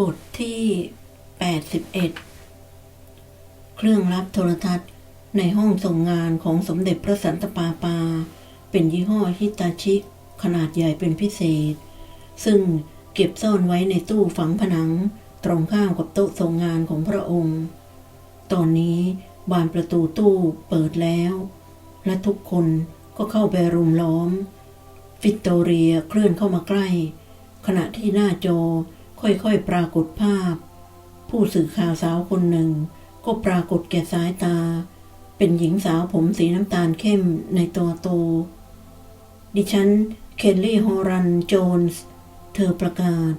บทที่ 81 เครื่องรับโทรทัศน์ในห้องส่งงานของสมเด็จพระสันตะปาปา เป็นยี่ห้อฮิตาชิ ขนาดใหญ่เป็นพิเศษ ซึ่งเก็บซ่อนไว้ในตู้ฝังผนัง ตรงข้ามกับโต๊ะส่งงานของพระองค์ ตอนนี้บานประตูตู้เปิดแล้ว และทุกคนก็เข้าไปรุมล้อมวิกตเรียเคลื่อนเข้ามาใกล้ ขณะที่หน้าจอ ค่อยๆ ปรากฏภาพ ผู้สื่อข่าวสาวคนหนึ่ง ก็ปรากฏแก่สายตา เป็นหญิงสาวผมสีน้ำตาลเข้มในตัวโต ดิฉัน เคลลี่ฮอรัน โจนส์ เธอประกาศ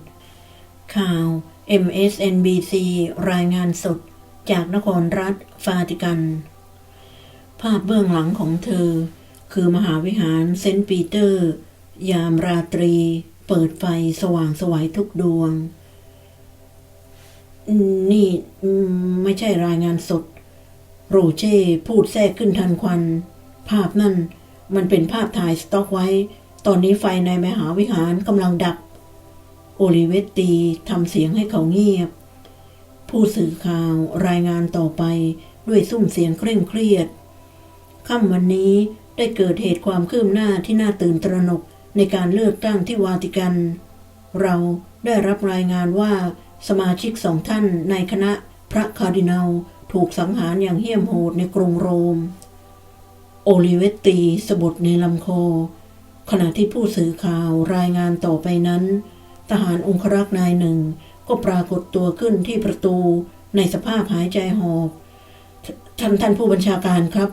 ข่าว MSNBC รายงานสดจากนครรัฐฟาติกัน ภาพเบื้องหลังของเธอ คือมหาวิหารเซนต์ปีเตอร์ ยามราตรี เปิดไฟสว่างสวัยทุกดวง นี่ไม่ใช่รายงานสด โรเช่พูดแทรกขึ้นทันควัน ภาพนั่นมันเป็นภาพถ่ายสต็อกไว้ ตอนนี้ไฟในมหาวิหารกำลังดับ โอลิเวตตีทำเสียงให้เขาเงียบ ผู้สื่อข่าวรายงานต่อไปด้วยซุ้มเสียงเคร่งเครียดค่ำวันนี้ได้เกิดเหตุความคืบหน้าที่น่าตื่นตระหนก ในการเลือกตั้งที่วาติกัน เราได้รับรายงานว่าสมาชิกสองท่านในคณะพระคาร์ดินัลถูกสังหารอย่างเหี้ยมโหดในกรุงโรม โอลิเวตตีสะบดในลำคอ ขณะที่ผู้สื่อข่าวรายงานต่อไปนั้น ทหารองครักษ์นายหนึ่งก็ปรากฏตัวขึ้นที่ประตูในสภาพหายใจหอบท่านท่านผู้บัญชาการครับ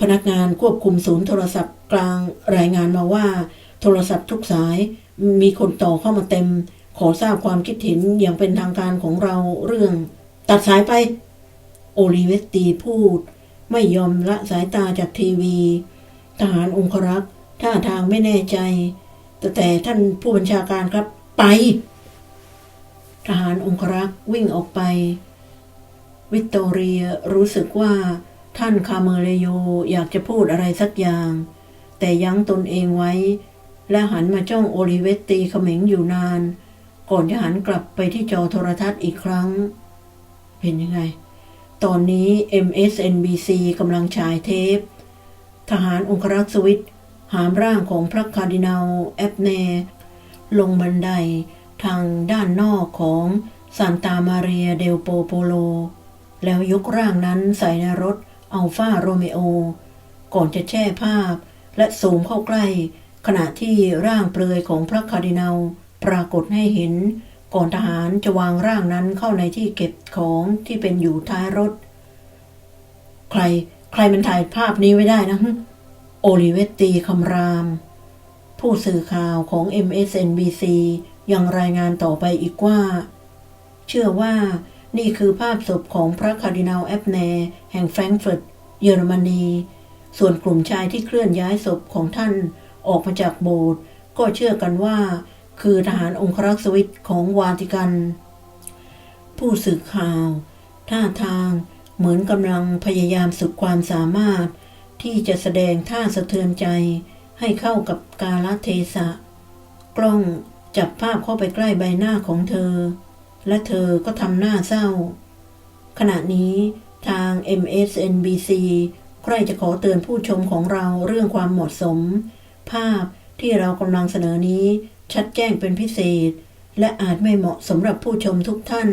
พนักงานควบคุมศูนย์โทรศัพท์กลางรายงานมาว่า โทรศัพท์ทุกสายมีคนต่อเข้ามาเต็ม ขอทราบความคิดเห็นอย่างเป็นทางการของเราเรื่อง ตัดสายไป โอลิเวตตีพูด ไม่ยอมละสายตาจากทีวี ทหารองครักษ์ท่าทางไม่แน่ใจ แต่แต่ท่านผู้บัญชาการครับ ไป ทหารองครักษ์วิ่งออกไป วิกตอเรียรู้สึกว่าท่านคาเมเลโยอยากจะพูดอะไรสักอย่าง แต่ยั้งตนเองไว้ และหันมาจ้องโอลิเวตตีเขม็งอยู่นาน ก่อนจะหันกลับไปที่จอโทรทัศน์อีกครั้ง เป็นยังไง ตอนนี้ MSNBC กำลังฉายเทป ทหารองครักษ์สวิตหามร่างของพระคาร์ดินัลแอปเนลงบันไดทางด้านนอกของซานตามาเรียเดลโปโปโล แล้วยกร่างนั้นใส่ในรถอัลฟาโรเมโอ ก่อนจะแช่ภาพและสูงเข้าใกล้ ขณะที่ร่างเปลือยของพระคาร์ดินัลปรากฏให้เห็น ก่อนทหารจะวางร่างนั้นเข้าในที่เก็บของที่เป็นอยู่ท้ายรถ ใครใครมันถ่ายภาพนี้ไว้ได้นะ โอลิเวตตีคำราม ผู้สื่อข่าวของ MSNBC ยังรายงานต่อไปอีกว่า เชื่อว่านี่คือภาพศพของพระคาร์ดินัลแอปแนร์แห่งแฟรงก์เฟิร์ตเยอรมนี ส่วนกลุ่มชายที่เคลื่อนย้ายศพของท่าน ออกมาจากโบสถ์ก็เชื่อกันว่า คือทหารองครักษ์สวิตของวาติกัน ผู้สื่อข่าว ท่าทางเหมือนกำลังพยายามสุดความสามารถ ที่จะแสดงท่าสะเทือนใจให้เข้ากับกาลเทศะ กล้องจับภาพเข้าไปใกล้ใบหน้าของเธอ และเธอก็ทำหน้าเศร้า ขณะนี้ทาง MSNBC ใครจะขอเตือนผู้ชมของเราเรื่องความเหมาะสม ภาพที่เรากำลังเสนอนี้ชัดแจ้งเป็นพิเศษ และอาจไม่เหมาะสำหรับผู้ชมทุกท่าน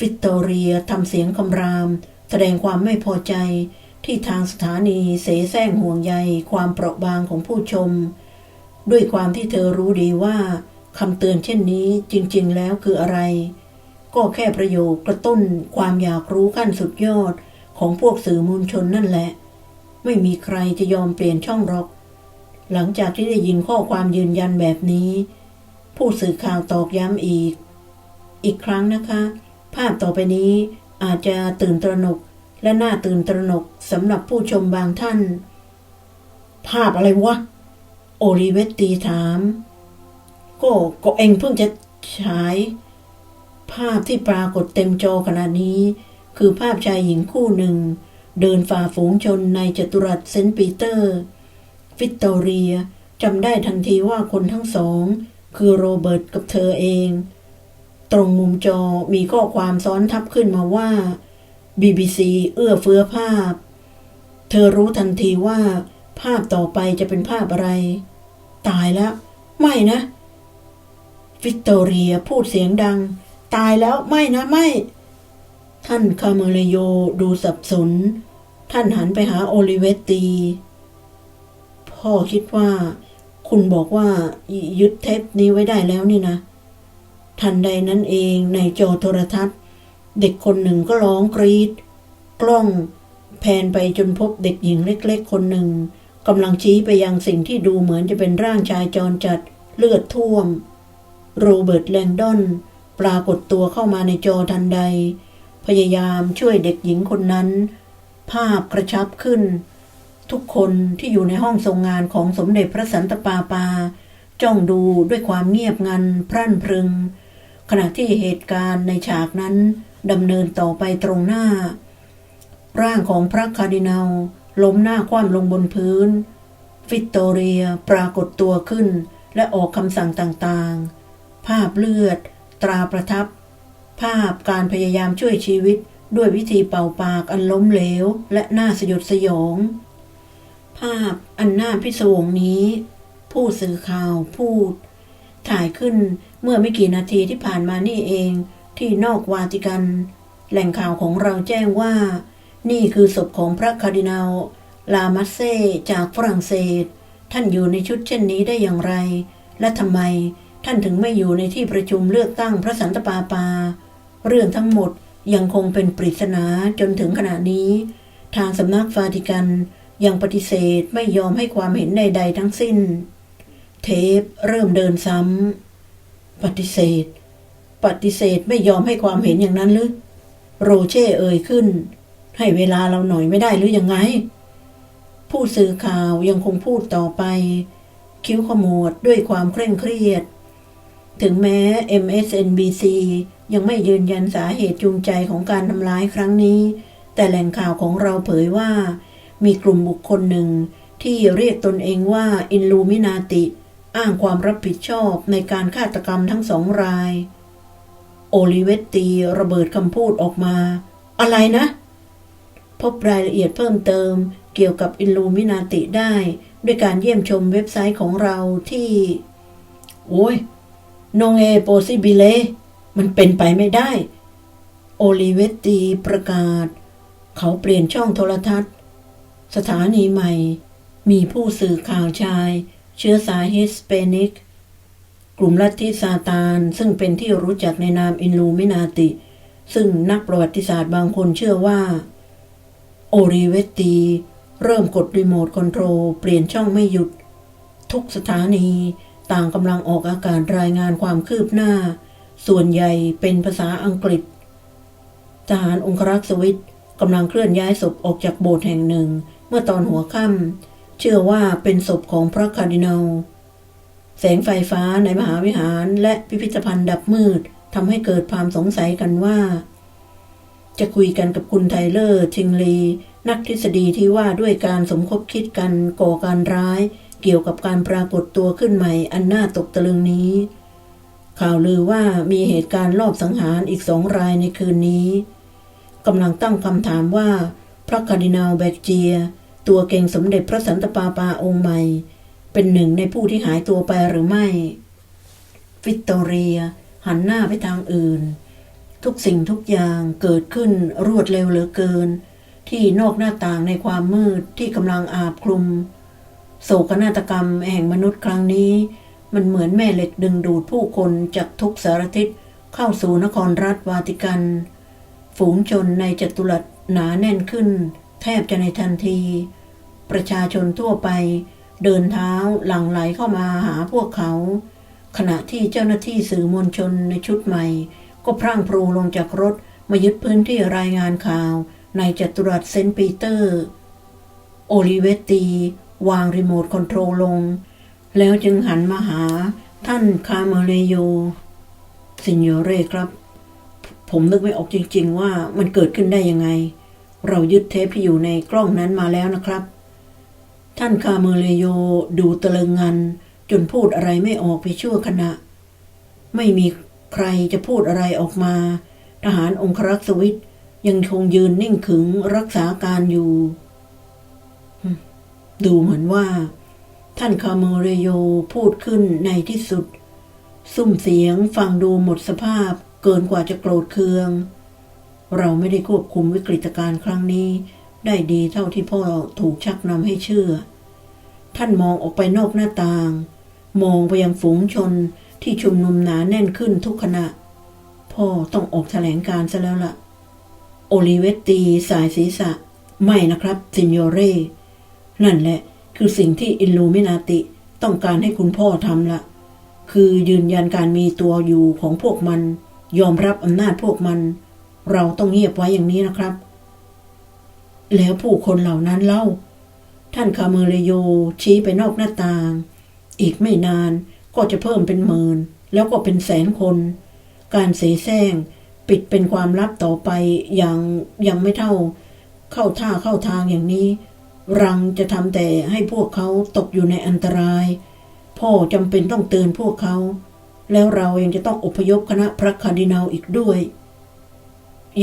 วิกตอเรียทำเสียงคำราม แสดงความไม่พอใจที่ทางสถานีเสแสร้งห่วงใยความเปราะบางของผู้ชม ด้วยความที่เธอรู้ดีว่าคำเตือนเช่นนี้จริงๆแล้วคืออะไร ก็แค่ประโยคกระตุ้นความอยากรู้ขั้นสุดยอดของพวกสื่อมวลชนนั่นแหละ ไม่มีใครจะยอมเปลี่ยนช่องหรอก หลังจากที่ได้ยินข้อความยืนยันแบบนี้ ผู้สื่อข่าวตอกย้ำอีก อีกครั้งนะคะ ภาพต่อไปนี้อาจจะตื่นตระหนกและน่าตื่นตระหนกสำหรับผู้ชมบางท่าน ภาพอะไรวะ โอลิเวตตีถาม ก็ก็เองเพิ่งจะฉาย ภาพที่ปรากฏเต็มจอขณะนี้ คือภาพชายหญิงคู่หนึ่ง เดินฝ่าฝูงชนในจัตุรัสเซนต์ปีเตอร์ วิกตอเรียจำได้ทันทีว่าคนทั้งสอง คือโรเบิร์ตกับเธอเอง ตรงมุมจอมีข้อความซ้อนทับขึ้นมาว่า BBC เอื้อเฟื้อภาพ เธอรู้ทันทีว่า ภาพต่อไปจะเป็นภาพอะไร ตายแล้ว ไม่นะวิกตอเรียพูดเสียงดัง ตายแล้วไม่นะไม่ ท่านคาเมเลโยดูสับสน ท่านหันไปหาโอลิเวตตี พ่อคิดว่า คุณบอกว่ายึดเทปนี้ไว้ได้แล้วนี่นะ ทันใดนั้นเองในจอโทรทัศน์ เด็กคนหนึ่งก็ร้องกรีด กล้องแพนไปจนพบเด็กหญิงเล็กๆ คนหนึ่งกำลังชี้ไปยังสิ่งที่ดูเหมือนจะเป็นร่างชายจรจัดเลือดท่วม โรเบิร์ตแลงดอน ปรากฏตัวเข้ามาในจอทันใด พยายามช่วยเด็กหญิงคนนั้น ภาพกระชับขึ้น ทุกคนที่อยู่ในห้องทรงงานของสมเด็จพระสันตะปาปา จ้องดูด้วยความเงียบงันพรั่นพรึง ขณะที่เหตุการณ์ในฉากนั้นดำเนินต่อไปตรงหน้า ร่างของพระคาร์ดินัลล้มหน้าคว่ำลงบนพื้น ฟิตโตเรียปรากฏตัวขึ้น และออกคำสั่งต่างๆ ภาพเลือด ตราประทับ ภาพการพยายามช่วยชีวิตด้วยวิธีเป่าปากอันล้มเหลว และน่าสยดสยอง ภาพอันน่าพิศวงนี้ ผู้สื่อข่าวพูด ถ่ายขึ้นเมื่อไม่กี่นาทีที่ผ่านมานี่เองที่นอกวาติกัน แหล่งข่าวของเราแจ้งว่า นี่คือศพของพระคาร์ดินัลลามัสเซจากฝรั่งเศส ท่านอยู่ในชุดเช่นนี้ได้อย่างไร และทำไมท่านถึงไม่อยู่ในที่ประชุมเลือกตั้งพระสันตปาปา เรื่องทั้งหมดยังคงเป็นปริศนาจนถึงขณะนี้ ทางสำนักฟาติกัน ยังปฏิเสธไม่ยอมให้ความเห็นใด ๆ ทั้งสิ้น เทปเริ่มเดินซ้ำ ปฏิเสธ ปฏิเสธไม่ยอมให้ความเห็นอย่างนั้นหรือ โรเช่เอ่ยขึ้น ให้เวลาเราหน่อยไม่ได้หรือยังไง ผู้สื่อข่าวยังคงพูดต่อไป คิ้วขมวดด้วยความเคร่งเครียด ถึงแม้ MSNBC ยังไม่ยืนยันสาเหตุจูงใจของการทำร้ายครั้งนี้ แต่แหล่งข่าวของเราเผยว่า มีกลุ่มบุคคลหนึ่งที่เรียกตนเองว่าอินลูมินาติ อ้างความรับผิดชอบในการฆาตกรรมทั้งสองราย โอลิเวตตีระเบิดคำพูดออกมา อะไรนะ พบรายละเอียดเพิ่มเติมเกี่ยวกับอินลูมินาติได้ ด้วยการเยี่ยมชมเว็บไซต์ของเราที่ โอ้ยนงเอโปซิบิเล มันเป็นไปไม่ได้ โอลิเวตตีประกาศ เขาเปลี่ยนช่องโทรทัศน์ สถานีใหม่ มีผู้สื่อข่าวชาย เชื้อสายฮิสเปนิก กลุ่มลัทธิซาตาน ซึ่งเป็นที่รู้จักในนามอินลูมินาติ ซึ่งนักประวัติศาสตร์บางคนเชื่อว่า โอริเวตี เริ่มกดรีโมทคอนโทรลเปลี่ยนช่องไม่หยุด ทุกสถานีต่างกำลังออกอากาศรายงานความคืบหน้า ส่วนใหญ่เป็นภาษาอังกฤษ ทหารองครักษ์สวิตกำลังเคลื่อนย้ายศพออกจากโบสถ์แห่งหนึ่ง เมื่อตอนหัวค่ำเชื่อว่าเป็นศพของพระคาร์ดินัลแสงไฟฟ้าในมหาวิหารและพิพิธภัณฑ์ดับมืดทำให้เกิดความสงสัยกันว่า จะคุยกันกับคุณไทเลอร์ทิงลี นักทฤษฎีที่ว่าด้วยการสมคบคิดกันก่อการร้าย เกี่ยวกับการปรากฏตัวขึ้นใหม่อันน่าตกตะลึงนี้ ข่าวลือว่ามีเหตุการณ์ลอบสังหารอีกสองรายในคืนนี้กำลังตั้งคำถามว่า พระคาร์ดินัลแบกเจีย ตัวเก่งสมเด็จพระสันตะปาปาองค์ใหม่ เป็นหนึ่งในผู้ที่หายตัวไปหรือไม่ วิตตอเรีย หันหน้าไปทางอื่น ทุกสิ่งทุกอย่างเกิดขึ้นรวดเร็วเหลือเกิน ที่นอกหน้าต่างในความมืดที่กำลังอาบคลุม โศกนาฏกรรมแห่งมนุษย์ครั้งนี้ มันเหมือนแม่เหล็กดึงดูดผู้คนจากทุกสารทิศเข้าสู่นครรัฐวาติกัน ฝูงชนในจัตุรัสหนาแน่นขึ้น แทบจะในทันที ประชาชนทั่วไป เดินเท้าหลั่งไหลเข้ามาหาพวกเขา ขณะที่เจ้าหน้าที่สื่อมวลชนในชุดใหม่ ก็พรั่งพรูลงจากรถมายึดพื้นที่รายงานข่าวในจัตุรัสเซนต์ปีเตอร์ โอลิเวตตีวางรีโมทคอนโทรลลง แล้วจึงหันมาหาท่านคาเมเลโยสินโยเร่ครับ ผมนึกไม่ออกจริง ๆ ว่ามันเกิดขึ้นได้ยังไง เรายึดเทปที่อยู่ในกล้องนั้นมาแล้วนะครับ ท่านคาเมเลโยดูตะลึงงัน จนพูดอะไรไม่ออกไปชั่วขณะ ไม่มีใครจะพูดอะไรออกมา ทหารองครักษ์สวิตยังคงยืนนิ่งขึงรักษาการอยู่ ดูเหมือนว่า ท่านคาโมเรโยพูดขึ้นในที่สุด ซุ้มเสียงฟังดูหมดสภาพเกินกว่าจะโกรธเคือง เราไม่ได้ควบคุมวิกฤตการณ์ครั้งนี้ ได้ดีเท่าที่พ่อถูกชักนำให้เชื่อ ท่านมองออกไปนอกหน้าต่าง มองไปยังฝูงชนที่ชุมนุมหนาแน่นขึ้นทุกขณะ พ่อต้องออกแถลงการซะแล้วล่ะ โอลิเวตตีสายศีรษะ ไม่นะครับซินโยเร่นั่นแหละ คือสิ่งที่อิลลูมินาติต้องการให้คุณพ่อทำล่ะคือยืนยันการมีตัวอยู่ของพวกมัน ยอมรับอำนาจพวกมัน เราต้องเงียบไว้อย่างนี้นะครับ แล้วผู้คนเหล่านั้นเล่า ท่านคาเมเลโยชี้ไปนอกหน้าต่าง อีกไม่นานก็จะเพิ่มเป็นหมื่นแล้วก็เป็นแสนคน การเสแสร้งปิดเป็นความลับต่อไปอย่างยังไม่เท่า เข้าท่าเข้าทางอย่างนี้ รังจะทำแต่ให้พวกเขาตกอยู่ในอันตราย พ่อจำเป็นต้องเตือนพวกเขา แล้วเรายังจะต้องอพยพคณะพระคาร์ดินาลอีกด้วย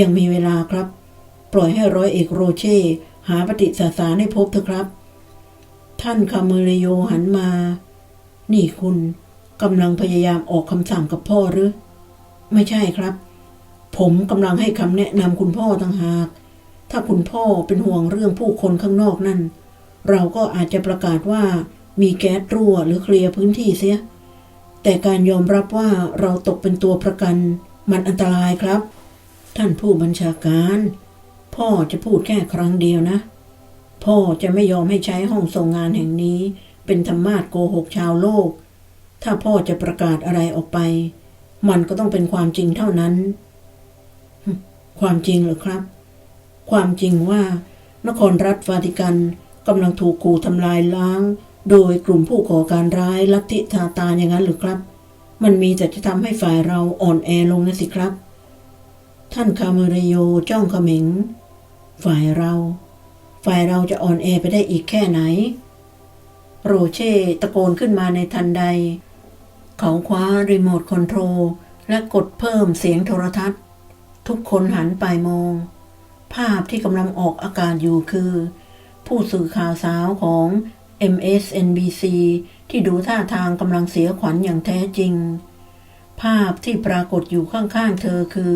ยังมีเวลาครับ ปล่อยให้ร้อยเอกโรเช่ หาปฏิสาสารให้พบเถอะครับ ท่านคาเมเลโยหันมา นี่คุณกำลังพยายามออกคำสั่งกับพ่อหรือ ไม่ใช่ครับ ผมกำลังให้คำแนะนำคุณพ่อต่างหาก ถ้าคุณพ่อเป็นห่วงเรื่องผู้คนข้างนอกนั่น เราก็อาจจะประกาศว่ามีแก๊สรั่วหรือเคลียร์พื้นที่เสีย แต่การยอมรับว่าเราตกเป็นตัวประกัน มันอันตรายครับ ท่านผู้บัญชาการ พ่อจะพูดแค่ครั้งเดียวนะ พ่อจะไม่ยอมให้ใช้ห้องส่งงานแห่งนี้ เป็นธรรมาสโกหกชาวโลก ถ้าพ่อจะประกาศอะไรออกไป มันก็ต้องเป็นความจริงเท่านั้น ความจริงหรือครับ ความจริงว่านครรัฐวาติกันกำลังถูกขู่ทำลายล้าง โดยกลุ่มผู้ก่อการร้ายลัทธิทาตานอย่างนั้นหรือครับ มันมีแต่จะทำให้ฝ่ายเราอ่อนแอลงนะสิครับ ท่านคาเมเรโยจ้องเขม็ง ฝ่ายเรา ฝ่ายเราจะอ่อนแอไปได้อีกแค่ไหน โรเช่ตะโกนขึ้นมาในทันใด เขาคว้ารีโมทคอนโทรลและกดเพิ่มเสียงโทรทัศน์ ทุกคนหันไปมอง ภาพที่กำลังออกอากาศอยู่คือ ผู้สื่อข่าวสาวของ MSNBC ที่ดูท่าทางกำลังเสียขวัญอย่างแท้จริง ภาพที่ปรากฏอยู่ข้างๆเธอคือ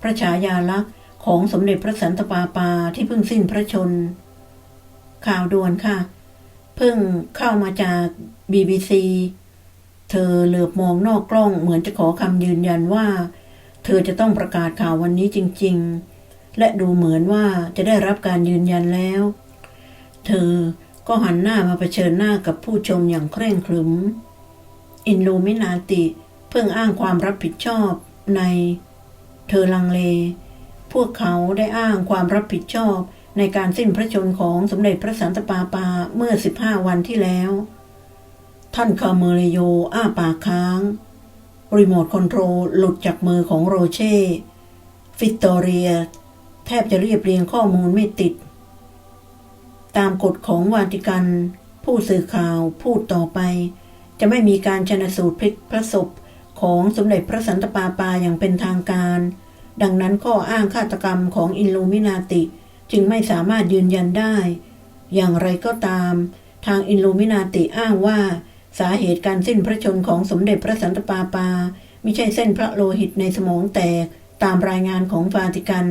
พระฉายาลักษณ์ของสมเด็จพระสันตะปาปาที่เพิ่งสิ้นพระชน ข่าวด่วนค่ะ เพิ่งเข้ามาจาก BBC เธอเหลือบมองนอกกล้องเหมือนจะขอคำยืนยันว่า เธอจะต้องประกาศข่าววันนี้จริง ๆ และดูเหมือนว่าจะได้รับการยืนยันแล้ว เธอก็หันหน้ามาเผชิญหน้ากับผู้ชมอย่างเคร่งครึม อินลูมินาติเพิ่งอ้างความรับผิดชอบใน เธอลังเล พวกเขาได้อ้างความรับผิดชอบในการสิ้นพระชนม์ของสมเด็จพระสันตะปาปาเมื่อ 15 วันที่แล้ว ท่านคาเมเลโยอ้าปากค้าง รีโมทคอนโทรลหลุดจากมือของโรเช่ ฟิตตอเรีย แทบจะเรียบเรียงข้อมูลไม่ติด ตามกฎของวาติกัน ผู้สื่อข่าวพูดต่อไป จะไม่มีการชนสูตรพลิกพระศพ ของสมเด็จพระสันตะปาปาอย่างเป็นทางการ ดังนั้นข้ออ้างฆาตกรรมของอินลูมินาติ จึงไม่สามารถยืนยันได้ อย่างไรก็ตาม ทางอินลูมินาติอ้างว่าสาเหตุการสิ้นพระชนม์ของสมเด็จพระสันตะปาปาไม่ใช่เส้นพระโลหิตในสมองแตกตามรายงานของวาติกัน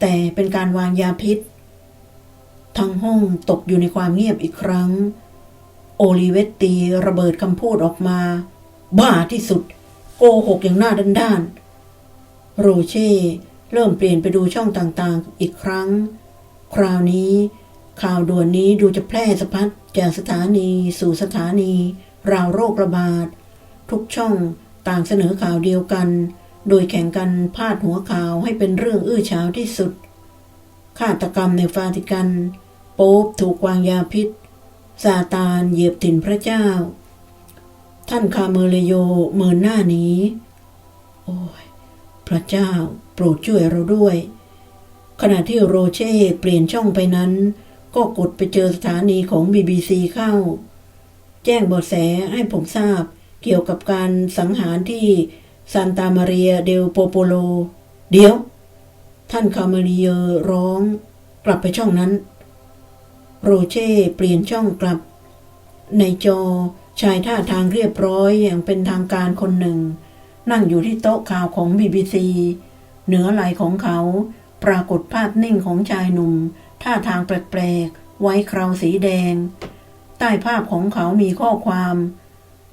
แต่เป็นการวางยาพิษ ทั้งห้องตกอยู่ในความเงียบอีกครั้ง โอลิเวตตีระเบิดคำพูดออกมา บ้าที่สุด โกหกอย่างหน้าด้านๆโรเช่เริ่มเปลี่ยนไปดูช่องต่างๆ อีกครั้ง คราวนี้ ข่าวด่วนนี้ดูจะแพร่สะพัดจากสถานีสู่สถานี ราวโรคระบาด ทุกช่องต่างเสนอข่าวเดียวกัน โดยแข่งกันพาดหัวข่าวให้เป็นเรื่องอื้อฉาวที่สุดฆาตกรรมในฟาติกัน โป๊บถูกวางยาพิษซาตานเหยียบถิ่นพระเจ้า ท่านคาเมเลโยเมินหน้านี้ โอ้ย พระเจ้าโปรดช่วยเราด้วย ขณะที่โรเช่เปลี่ยนช่องไปนั้น ก็กดไปเจอสถานีของ BBC เข้า แจ้งเบาะแสให้ผมทราบเกี่ยวกับการสังหารที่ซานตามาเรียเดลโปโปโล เดี๋ยว ท่านคาเมเรียร้อง กลับไปช่องนั้น โรเช่เปลี่ยนช่องกลับ ในจอ ชายท่าทางเรียบร้อยอย่างเป็นทางการคนหนึ่ง นั่งอยู่ที่โต๊ะข่าวของบีบีซีเหนือไหลของเขา ปรากฏภาพนิ่งของชายหนุ่ม ท่าทางแปลกๆ ไว้คราวสีแดง ใต้ภาพของเขามีข้อความ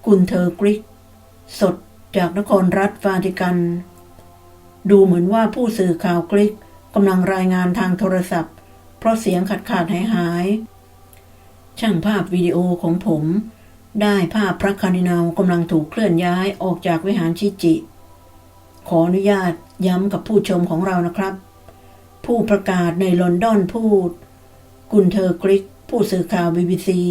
กุนเทอร์กริก สดจากนครรัฐวาติกัน ดูเหมือนว่าผู้สื่อข่าวกริกกำลังรายงานทางโทรศัพท์ เพราะเสียงขาดขาดหายหายๆช่างภาพวิดีโอของผม ได้ภาพพระคารินาลกำลังถูกเคลื่อนย้ายออกจากวิหารชิจิ ขออนุญาตย้ำกับผู้ชมของเรานะครับ ผู้ประกาศในลอนดอนพูด กุนเทอร์กริก ผู้สื่อข่าวบีบีซี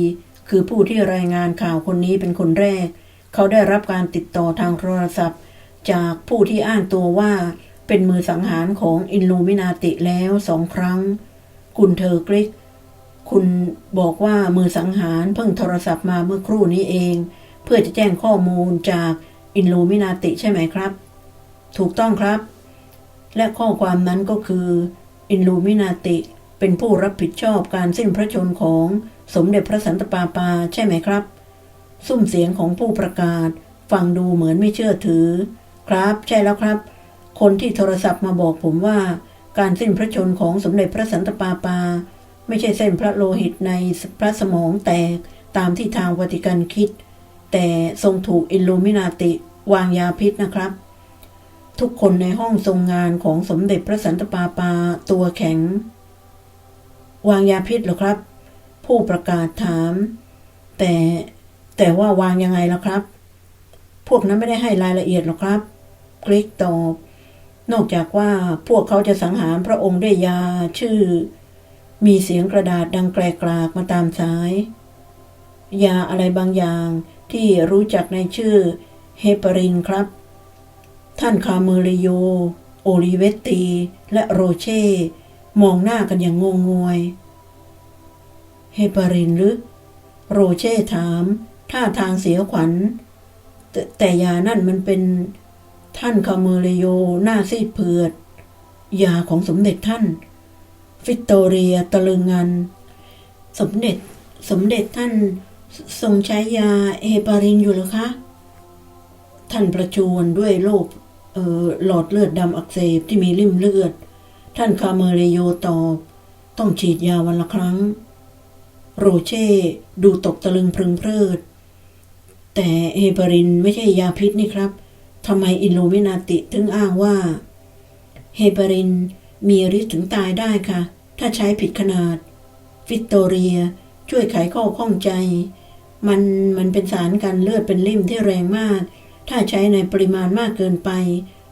คือผู้ที่รายงานข่าวคนนี้เป็นคนแรก เขาได้รับการติดต่อทางโทรศัพท์ จากผู้ที่อ้างตัวว่าเป็นมือสังหารของอินลูมินาติแล้วสองครั้ง กุนเทอร์กริก คุณบอกว่ามือสังหารเพิ่งโทรศัพท์มาเมื่อครู่นี้เอง เพื่อจะแจ้งข้อมูลจากอินลูมินาติใช่ไหมครับ ถูกต้องครับ และข้อความนั้นก็คืออินลูมินาติเป็นผู้รับผิดชอบการสิ้นพระชนของสมเด็จพระสันตะปาปาใช่ไหมครับ ซุ้มเสียงของผู้ประกาศ ฟังดูเหมือนไม่เชื่อถือ ครับ ใช่แล้วครับ คนที่โทรศัพท์มาบอกผมว่า การสิ้นพระชนของสมเด็จพระสันตะปาปา ไม่ใช่เส้นพระโลหิตในพระสมองแตกตามที่ทางวัติกันคิด แต่ทรงถูกอิลลูมินาติวางยาพิษนะครับ ทุกคนในห้องทรงงานของสมเด็จพระสันตะปาปาตัวแข็ง วางยาพิษหรอครับ ผู้ประกาศถาม แต่แต่ว่าวางยังไงล่ะครับ พวกนั้นไม่ได้ให้รายละเอียดหรอกครับกริกตอบนอกจากว่าพวกเขาจะสังหารพระองค์ด้วยยาชื่อ มีเสียงกระดาษดังแกรกรากมาตามสาย ยาอะไรบางอย่างที่รู้จักในชื่อเฮปารินครับ ท่านคาเมเรโย โอลิเวตตี และโรเช่ มองหน้ากันอย่างงงงวย เฮปารินหรือ โรเช่ถาม ท่าทางเสียขวัญแต่แต่ยานั่นมันเป็นท่านคาเมเรโยหน้าซีดเผือด ยาของสมเด็จท่าน ฟิกโตเรียตะลึงงัน สมเด็จสมเด็จท่านทรงใช้ยาเฮปารินอยู่หรือคะ ท่านประชวรด้วยโรคหลอดเลือดดำอักเสบที่มีริ่มเลือด ท่านคาเมเรโยตอบ ต้องฉีดยาวันละครั้ง โรเช่ดูตกตะลึงพึงเพริด แต่เฮปารินไม่ใช่ยาพิษนี่ครับทำไมอินโลมินาติถึงอ้างว่า เฮปาริน มีฤทธิ์ถึงตายได้ค่ะ ถ้าใช้ผิดขนาด ฟิตโตเรียช่วยไขข้อข้องใจ มันมันเป็นสารกันเลือดเป็นริ่มที่แรงมาก ถ้าใช้ในปริมาณมากเกินไป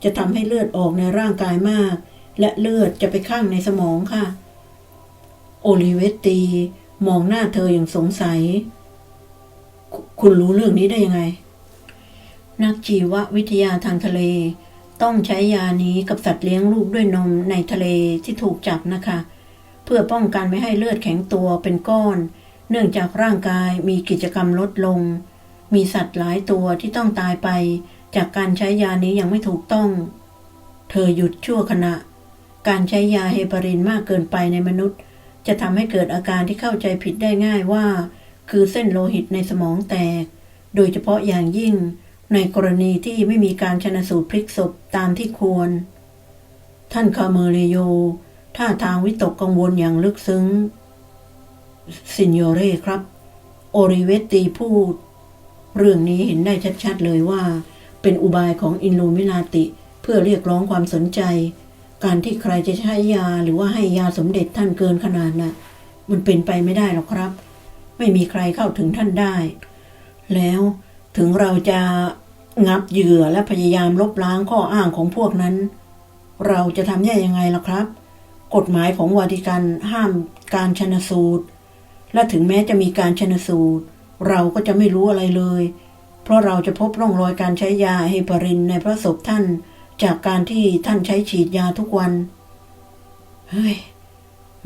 จะทำให้เลือดออกในร่างกายมาก และเลือดจะไปข้างในสมองค่ะ โอลิเวตตีมองหน้าเธออย่างสงสัย คุคุณรู้เรื่องนี้ได้ยังไง นักชีววิทยาทางทะเล ต้องใช้ยานี้กับสัตว์เลี้ยงลูกด้วยนมในทะเลที่ถูกจับนะคะ เพื่อป้องกันไม่ให้เลือดแข็งตัวเป็นก้อน เนื่องจากร่างกายมีกิจกรรมลดลง มีสัตว์หลายตัวที่ต้องตายไป จากการใช้ยานี้ยังไม่ถูกต้อง เธอหยุดชั่วขณะ การใช้ยาเฮปารินมากเกินไปในมนุษย์ จะทำให้เกิดอาการที่เข้าใจผิดได้ง่ายว่า คือเส้นโลหิตในสมองแตก โดยเฉพาะอย่างยิ่ง กรณีที่ไม่มีการชนสูตรพลิกศพตามที่ควร ท่านคาเมเรโยท่าทางวิตกกังวลอย่างลึกซึ้งซินโยเร่ครับ โอริเวตตีพูด เรื่องนี้เห็นได้ชัดๆเลยว่า เป็นอุบายของอินลูมินาติ เพื่อเรียกร้องความสนใจ การที่ใครจะใช้ยาหรือว่าให้ยาสมเด็จท่านเกินขนาดน่ะ มันเป็นไปไม่ได้หรอกครับ ไม่มีใครเข้าถึงท่านได้ แล้วถึงเราจะ งับเหยื่อและพยายามลบล้างข้ออ้างของพวกนั้น เราจะทำได้ยังไงล่ะครับ กฎหมายของวาติกันห้ามการชนสูตร และถึงแม้จะมีการชนสูตร เราก็จะไม่รู้อะไรเลย เพราะเราจะพบร่องรอยการใช้ยาเฮปารินในพระศพท่าน จากการที่ท่านใช้ฉีดยาทุกวัน เฮ้ย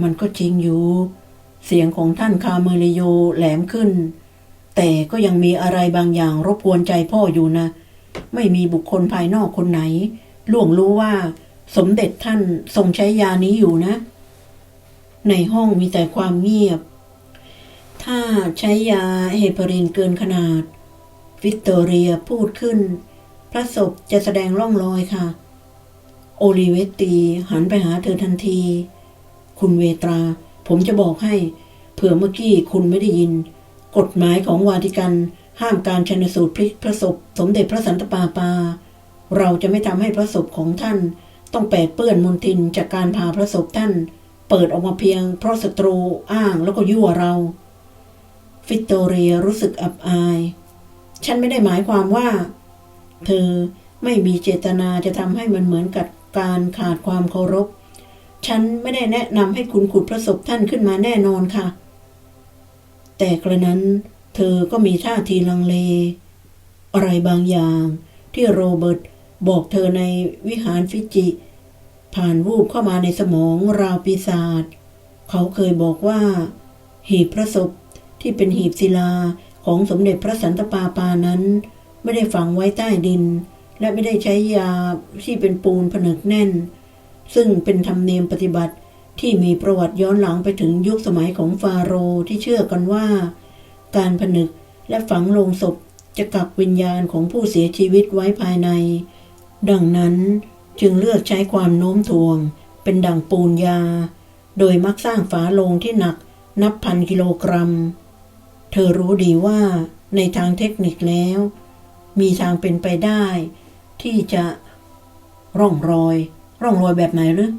มันก็จริงอยู่ เสียงของท่านคาเมเลโยแหลมขึ้น แต่ก็ยังมีอะไรบางอย่างรบกวนใจพ่ออยู่นะ ไม่มีบุคคลภายนอกคนไหน ล่วงรู้ว่า สมเด็จท่านทรงใช้ยานี้อยู่นะ ในห้องมีแต่ความเงียบ ถ้าใช้ยาเฮปารินเกินขนาด วิกตอเรียพูดขึ้น พระศพจะแสดงร่องรอยค่ะ โอลิเวตตีหันไปหาเธอทันที คุณเวตรา ผมจะบอกให้ เผื่อเมื่อกี้คุณไม่ได้ยิน กฎหมายของวาติกันห้ามการชนสูตรพลิกพระศพสมเด็จพระสันตะปาปา เราจะไม่ทำให้พระศพของท่านต้องแปดเปื้อนมลทินจากการพาพระศพท่าน เปิดออกมาเพียง เพราะศัตรูอ้างแล้วก็ยั่วเรา ฟิตโตเรียรู้สึกอับอาย ฉันไม่ได้หมายความว่า เธอไม่มีเจตนาจะทำให้มันเหมือนกับการขาดความเคารพ ฉันไม่ได้แนะนำให้คุณขุดพระศพท่านขึ้นมาแน่นอนค่ะ แต่กระนั้นเธอก็มีท่าทีลังเล อะไรบางอย่างที่โรเบิร์ตบอกเธอในวิหารฟิจิ ผ่านวูบเข้ามาในสมองราวปีศาจเขาเคยบอกว่า หีบพระศพที่เป็นหีบศิลาของสมเด็จพระสันตะปาปานั้น ไม่ได้ฝังไว้ใต้ดิน และไม่ได้ใช้ยาที่เป็นปูนผนึกแน่น ซึ่งเป็นธรรมเนียมปฏิบัติ ที่มีประวัติย้อนหลังไปถึงยุคสมัยของฟาโรห์ที่เชื่อกันว่า การผนึกและฝังลงศพจะกักวิญญาณของผู้เสียชีวิตไว้ภายใน ดังนั้นจึงเลือกใช้ความโน้มถ่วง เป็นดั่งปูนยา โดยมักสร้างฝาโลงที่หนักนับพันกิโลกรัม เธอรู้ดีว่าในทางเทคนิคแล้ว มีทางเป็นไปได้ ที่จะร่องรอย ร่องรอยแบบไหนหรือ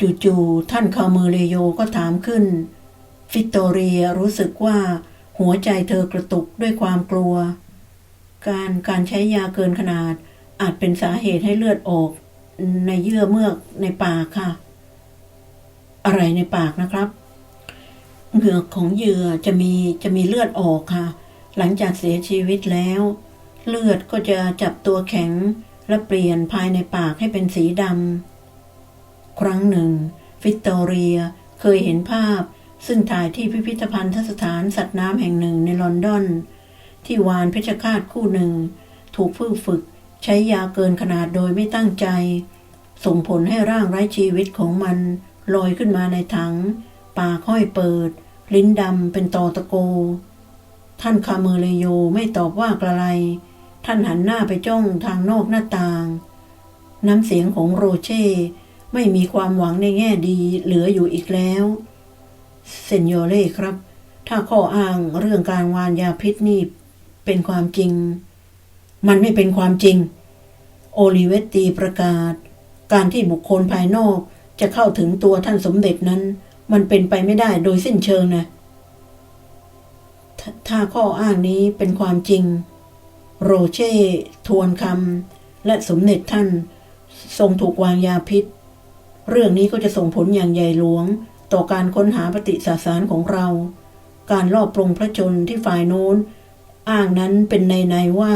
จู่ๆท่านคาเมเลโยก็ถามขึ้น ฟิตโตเรียรู้สึกว่าหัวใจเธอกระตุกด้วยความกลัว การการใช้ยาเกินขนาดอาจเป็นสาเหตุให้เลือดออก ในเยื่อเมือกในปากค่ะ อะไรในปากนะครับ เหงือกของเหยื่อจะมีจะมีเลือดออกค่ะ หลังจากเสียชีวิตแล้ว เลือดก็จะจับตัวแข็งและเปลี่ยนภายในปากให้เป็นสีดำ ครั้งหนึ่ง ฟิตโตเรียเคยเห็นภาพ ซึ่งถ่ายที่พิพิธภัณฑสถานสัตว์น้ำแห่งหนึ่งในลอนดอน ที่วานเพชฌฆาตคู่หนึ่ง ถูกผู้ฝึกใช้ยาเกินขนาดโดยไม่ตั้งใจ ส่งผลให้ร่างไร้ชีวิตของมันลอยขึ้นมาในถัง ปากห้อยเปิด ลิ้นดำเป็นตอตะโก ท่านคาเมเลโยไม่ตอบว่ากระไร ท่านหันหน้าไปจ้องทางนอกหน้าต่าง น้ำเสียงของโรเช่ ไม่มีความหวังในแง่ดีเหลืออยู่อีกแล้วเซนโยเล่ครับ ถ้าข้ออ้างเรื่องการวานยาพิษนี่เป็นความจริง มันไม่เป็นความจริง โอลิเวตตีประกาศ การที่บุคคลภายนอกจะเข้าถึงตัวท่านสมเด็จนั้น มันเป็นไปไม่ได้โดยสิ้นเชิงนะถถ้าข้ออ้างนี้เป็นความจริง โรเช่ทวนคำและสมเด็จท่าน ทรงถูกวางยาพิษ เรื่องนี้ก็จะส่งผลอย่างใหญ่หลวง ต่อการค้นหาปฏิสาสารของเรา การลอบปรงพระชนที่ฝ่ายโน้น อ้างนั้นเป็นในในว่า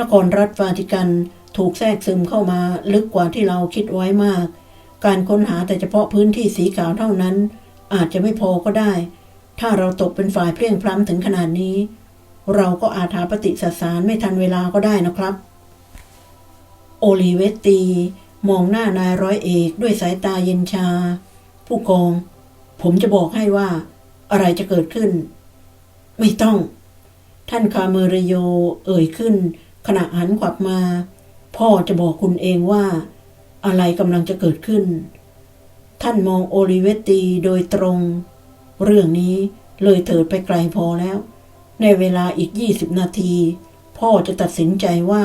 นครรัฐวาติกันถูกแทรกซึมเข้ามาลึกกว่าที่เราคิดไว้มาก การค้นหาแต่เฉพาะพื้นที่สีขาวเท่านั้น อาจจะไม่พอก็ได้ ถ้าเราตกเป็นฝ่ายเพลียงพล้ำถึงขนาดนี้ เราก็อาจหาปฏิสสารไม่ทันเวลาก็ได้นะครับ โอลิเวตตี มองหน้านายร้อยเอกด้วยสายตาเย็นชา ผู้กอง ผมจะบอกให้ว่า อะไรจะเกิดขึ้น ไม่ต้อง ท่านคาเมรโยเอ่ยขึ้น ขณะหันขวับมา พ่อจะบอกคุณเองว่า อะไรกำลังจะเกิดขึ้น ท่านมองโอลิเวตตีโดยตรง เรื่องนี้เลยเถิดไปไกลพอแล้ว ในเวลาอีก20นาที พ่อจะตัดสินใจว่า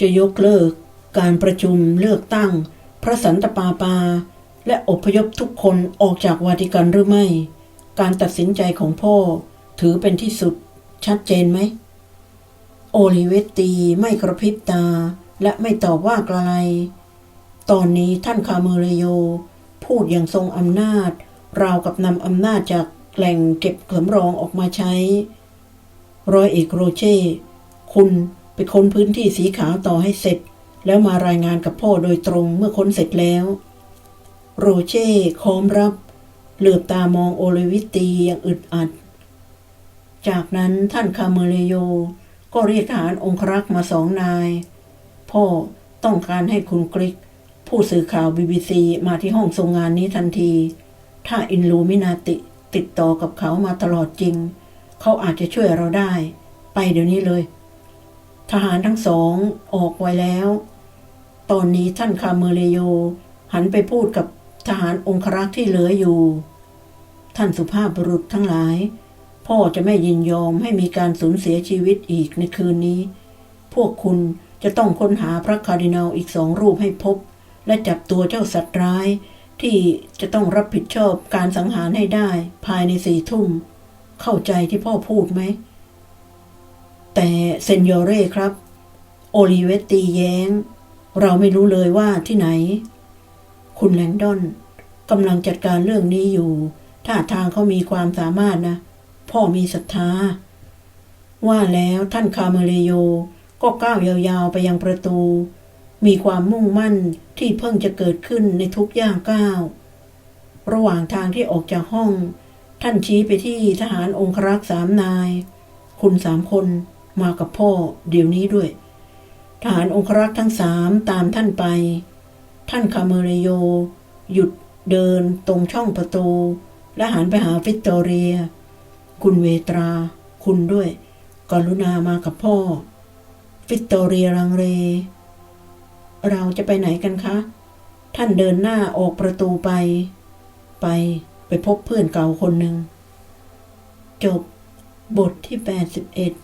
จะยกเลิก การประชุมเลือกตั้ง พระสันตปาปา และอพยพทุกคนออกจากวาติกันหรือไม่ การตัดสินใจของพ่อ ถือเป็นที่สุดชัดเจนไหม โอลิเวตตีไม่กระพริบตาและไม่ตอบว่ากระไร ตอนนี้ท่านคาเมเรโย พูดอย่างทรงอำนาจ ราวกับนำอำนาจจากแหล่งเก็บสำรองออกมาใช้ รอยเอกโรเช่ คุณไปค้นพื้นที่สีขาวต่อให้เสร็จ แล้วมารายงานกับพ่อโดยตรงเมื่อค้นเสร็จแล้ว โรเช่ค้อมรับ เหลือบตามองโอลิวิตตีอย่างอึดอัด จากนั้นท่านคาเมเลโย ก็เรียกทหารองครักษ์มาสองนาย พ่อต้องการให้คุณกริก ผู้สื่อข่าวบีบีซีมาที่ห้องทรงงานนี้ทันที ถ้าอินลูมินาติติดต่อกับเขามาตลอดจริง เขาอาจจะช่วยเราได้ ไปเดี๋ยวนี้เลย ทหารทั้งสองออกไว้แล้ว ตอนนี้ท่านคาเมเลโย หันไปพูดกับทหารองครักษ์ที่เหลืออยู่ ท่านสุภาพบุรุษทั้งหลาย พ่อจะไม่ยินยอมให้มีการสูญเสียชีวิตอีกในคืนนี้ พวกคุณจะต้องค้นหาพระคาร์ดินัลอีกสองรูปให้พบ และจับตัวเจ้าสัตว์ร้าย ที่จะต้องรับผิดชอบการสังหารให้ได้ภายในสี่ทุ่ม เข้าใจที่พ่อพูดไหม แต่เซนโยเร่ครับ โอลิเวตตีแย้ง เราไม่รู้เลยว่าที่ไหน คุณแลงดอนกำลังจัดการเรื่องนี้อยู่ ท่าทางเขามีความสามารถนะ พ่อมีศรัทธา ว่าแล้วท่านคาเมเลโยก็ก้าวยาวๆไปยังประตู มีความมุ่งมั่นที่เพิ่งจะเกิดขึ้นในทุกย่างก้าว ระหว่างทางที่ออกจากห้อง ท่านชี้ไปที่ทหารองครักษ์สามนาย คุณสามคนมากับพ่อเดี๋ยวนี้ด้วย ทหารองครักษ์ทั้งสามตามท่านไป ท่านคาเมเรโย หยุดเดินตรงช่องประตู และหันไปหาวิกตอเรีย คุณเวตรา คุณด้วยกรุณามากับพ่อวิกตอเรียรังเล เราจะไปไหนกันคะ ท่านเดินหน้าออกประตูไป ไปไปพบเพื่อนเก่าคนหนึ่ง จบบทที่ 81